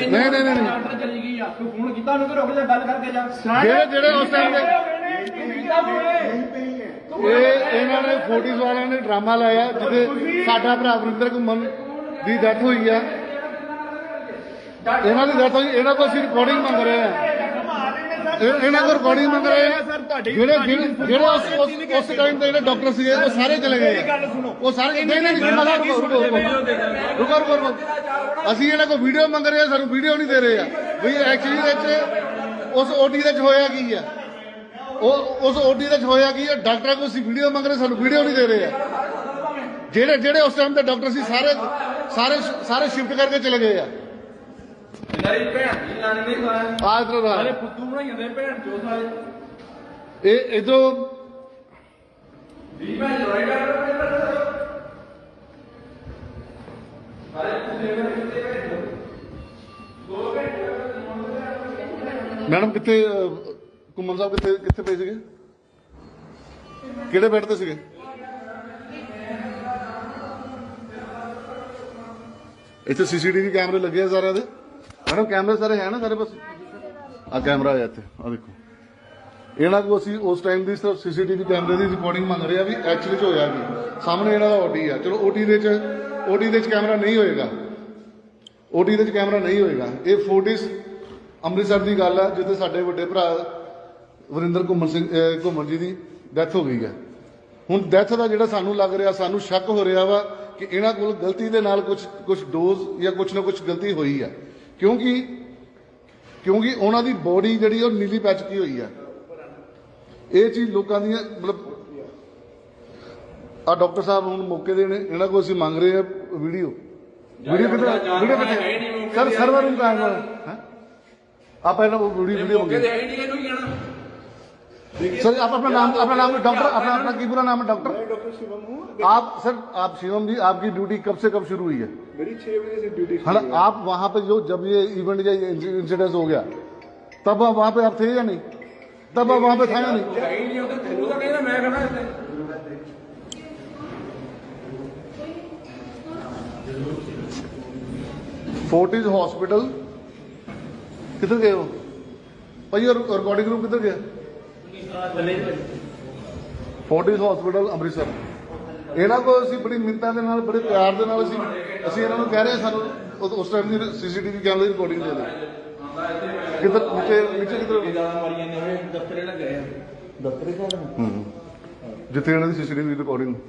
ਨਹੀਂ ਨਹੀਂ ਨਹੀਂ ਨਹੀਂ ਡਾਕਟਰ ਚਲੀ ਗਈ ਆ। ਤੂੰ ਫੋਨ ਕੀਤਾ ਉਹਨੂੰ ਕਿ ਰੁਕ ਜਾ ਗੱਲ ਕਰਕੇ ਜਾ। ਜਿਹੜੇ ਜਿਹੜੇ ਉਸ ਟਾਈਮ ਦੇ ਇਹ ਇਹਨਾਂ ਨੇ ਫੋਰਟੀਜ਼ ਵਾਲਿਆਂ ਨੇ ਡਰਾਮਾ ਲਾਇਆ ਜਿੱਥੇ ਸਾਡਾ ਭਰਾ ਵਰਿੰਦਰ ਘੁੰਮਣ ਦੀ ਡੈਥ ਹੋਈ ਆ। ਇਹਨਾਂ ਦੀ ਡੈਥ ਹੋਈ ਇਹਨਾਂ ਕੋਲ ਅਸੀਂ ਰਿਕਾਰਡਿੰਗ ਮੰਗ ਰਹੇ ਆ ਇਹ- ਇਹਨਾਂ ਕੋਲ ਰਿਕਾਰਡਿੰਗ ਮੰਗ ਰਹੇ ਆ ਜਿਹੜੇ ਜਿਹੜੇ ਜਿਹੜੇ ਉਸ ਟਾਈਮ ਤੇ ਜਿਹੜੇ ਡਾਕਟਰ ਸੀਗੇ ਉਹ ਸਾਰੇ ਚਲੇ ਗਏ। ਉਹ ਸਾਰੇ ਨਹੀਂ ਨਹੀਂ ਰੁਕੋ ਰੁਕੋ ਰੁਕੋ। ਅਸੀਂ ਇਹਨਾਂ ਕੋਲ ਵੀਡੀਓ ਮੰਗ ਰਹੇ ਆ ਸਾਨੂੰ ਵੀਡੀਓ ਨਹੀਂ ਦੇ ਰਹੇ ਆ। ਵੀ ਐਕਚੁਅਲੀ ਵਿੱਚ ਉਸ ਓਟੀ ਦੇ ਵਿੱਚ ਹੋਇਆ ਕੀ ਆ? ਉਹ ਉਸ ਓਡੀ ਦੇ ਵਿੱਚ ਹੋਇਆ ਕੀ ਆ? ਡਾਕਟਰਾਂ ਕੋਲ ਅਸੀਂ ਵੀਡੀਓ ਮੰਗ ਰਹੇ ਸਾਨੂੰ ਵੀਡੀਓ ਨਹੀਂ ਦੇ ਰਹੇ ਆ। ਜਿਹੜੇ ਜਿਹੜੇ ਉਸ ਟਾਈਮ ਤੇ ਡਾਕਟਰ ਸੀ ਸਾਰੇ ਸਾਰੇ ਸਾਰੇ ਸ਼ਿਫਟ ਕਰਕੇ ਚਲੇ ਗਏ ਆ। ਮੇਰੀ ਭੈਣ ਦੀ ਲਾਣੀ ਨਹੀਂ ਹੋਇਆ ਆ ਇਧਰ ਸਾਰੇ ਫੁੱਦੂ ਬਣਾਈ ਜਾਂਦੇ ਭੈਣ ਚੋ ਸਾਰੇ। ਇਹ ਇਧਰੋਂ ਵੀ ਭੈਣ ਜੋੜੇ ਕਰ ਮੈਡਮ ਕਿੱਥੇ ਅਹ, ਘੁੰਮਣ ਸਾਹਿਬ ਕਿੱਥੇ ਕਿੱਥੇ ਪਏ ਸੀਗੇ? ਕਿਹੜੇ ਬੈੱਡ ਤੇ ਸੀਗੇ? ਇੱਥੇ ਸੀਸੀਟੀਵੀ ਕੈਮਰੇ ਲੱਗੇ ਆ ਸਾਰਿਆਂ ਦੇ। ਮੈਡਮ ਕੈਮਰੇ ਸਾਰੇ ਹੈ ਨਾ ਸਾਰੇ ਬਸ ਆ ਕੈਮਰਾ ਹੈ ਇੱਥੇ ਆ ਦੇਖੋ। ਇਹਨਾਂ ਕੋਲ ਅਸੀਂ ਉਸ ਟਾਈਮ ਦੀ ਸਿਰਫ ਸੀਸੀਟੀਵੀ ਕੈਮਰੇ ਦੀ ਰਿਕਾਰਡਿੰਗ ਮੰਗ ਰਹੇ ਆ ਵੀ ਐਕਚੁਅਲੀ ਚ ਹੋਇਆ ਕੀ। ਸਾਹਮਣੇ ਇਹਨਾਂ ਦਾ ਓਟੀ ਆ। ਚਲੋ ਓਟੀ ਦੇ ਚ ਓਟੀ ਦੇ ਚ ਕੈਮਰਾ ਨਹੀਂ ਹੋਏਗਾ। ਓਟੀ ਦੇ ਚ ਕੈਮਰਾ ਨਹੀਂ ਹੋਏਗਾ। ਇਹ ਫੋਟਿਸ ਅੰਮ੍ਰਿਤਸਰ ਦੀ ਗੱਲ ਹੈ ਜਿੱਥੇ ਸਾਡੇ ਵੱਡੇ ਭਰਾ ਵਰਿੰਦਰ ਘੁੰਮਣ ਸਿੰਘ ਘੁੰਮਣ ਜੀ ਦੀ ਡੈਥ ਹੋ ਗਈ ਹੈ ਹੁਣ ਡੈਥ ਦਾ ਜਿਹੜਾ ਸਾਨੂੰ ਲੱਗ ਰਿਹਾ ਸਾਨੂੰ ਸ਼ੱਕ ਹੋ ਰਿਹਾ ਵਾ ਕਿ ਇਹਨਾਂ ਕੋਲ ਗਲਤੀ ਦੇ ਨਾਲ ਕੁਝ ਕੁਝ ਡੋਜ਼ ਜਾਂ ਕੁਝ ਨਾ ਕੁਝ ਗਲਤੀ ਹੋਈ ਹੈ ਕਿਉਂਕਿ ਕਿਉਂਕਿ ਉਹਨਾਂ ਦੀ ਬੋਡੀ ਜਿਹੜੀ ਉਹ ਨੀਲੀ ਪੈ ਚੁੱਕੀ ਹੋਈ ਹੈ ਇਹ ਚੀਜ਼ ਲੋਕਾਂ ਦੀਆਂ ਮਤਲਬ ਆ ਡਾਕਟਰ ਸਾਹਿਬ ਹੁਣ ਮੌਕੇ ਦੇ ਨੇ ਇਹਨਾਂ ਕੋਲ ਅਸੀਂ ਮੰਗ ਰਹੇ ਆ ਵੀਡੀਓ। ਵੀਡੀਓ ਕਿੱਥੇ ਵੀਡੀਓ ਕਿੱਥੇ ਸਰ ਸਰਵਰ ਰੂਮ ਕਹਾਂ ਹੈ? आप है ना वो वीडियो वीडियो सर आप अपना नाम अपना नाम डॉक्टर अपना अपना की पूरा नाम है डॉक्टर? आप सर आप शिवम जी आपकी ड्यूटी कब से कब शुरू हुई है? मेरी छह बजे से ड्यूटी आप वहाँ पे जो जब ये इवेंट या इंसिडेंस हो गया तब आप वहाँ पे आप थे या नहीं? तब आप वहाँ पे था या नहीं? फोर्टिज हॉस्पिटल ਕਿੱਧਰ ਗਏ ਹੋ? ਭਾਈ ਉਹ ਰਿਕਾਰਡਿੰਗ ਰੂਮ ਕਿੱਧਰ ਗਿਆ? Fortis hospital Amritsar. ਇਹਨਾਂ ਕੋਲ ਅਸੀਂ ਬੜੀ ਮਿੰਤਾਂ ਦੇ ਨਾਲ ਬੜੇ ਪਿਆਰ ਦੇ ਨਾਲ ਅਸੀਂ ਅਸੀਂ ਇਹਨਾਂ ਨੂੰ ਕਹਿ ਰਹੇ ਸਾਨੂੰ ਉਸ ਟਾਈਮ ਦੀ ਸੀਸੀਟੀਵੀ ਕੈਮਰੇ ਦੀ ਰਿਕਾਰਡਿੰਗ ਦੇ ਦੇ ਕਿੱਧਰ ਨੀਚੇ ਜਿੱਥੇ ਇਹਨਾਂ ਦੀ ਸੀਸੀਟੀਵੀ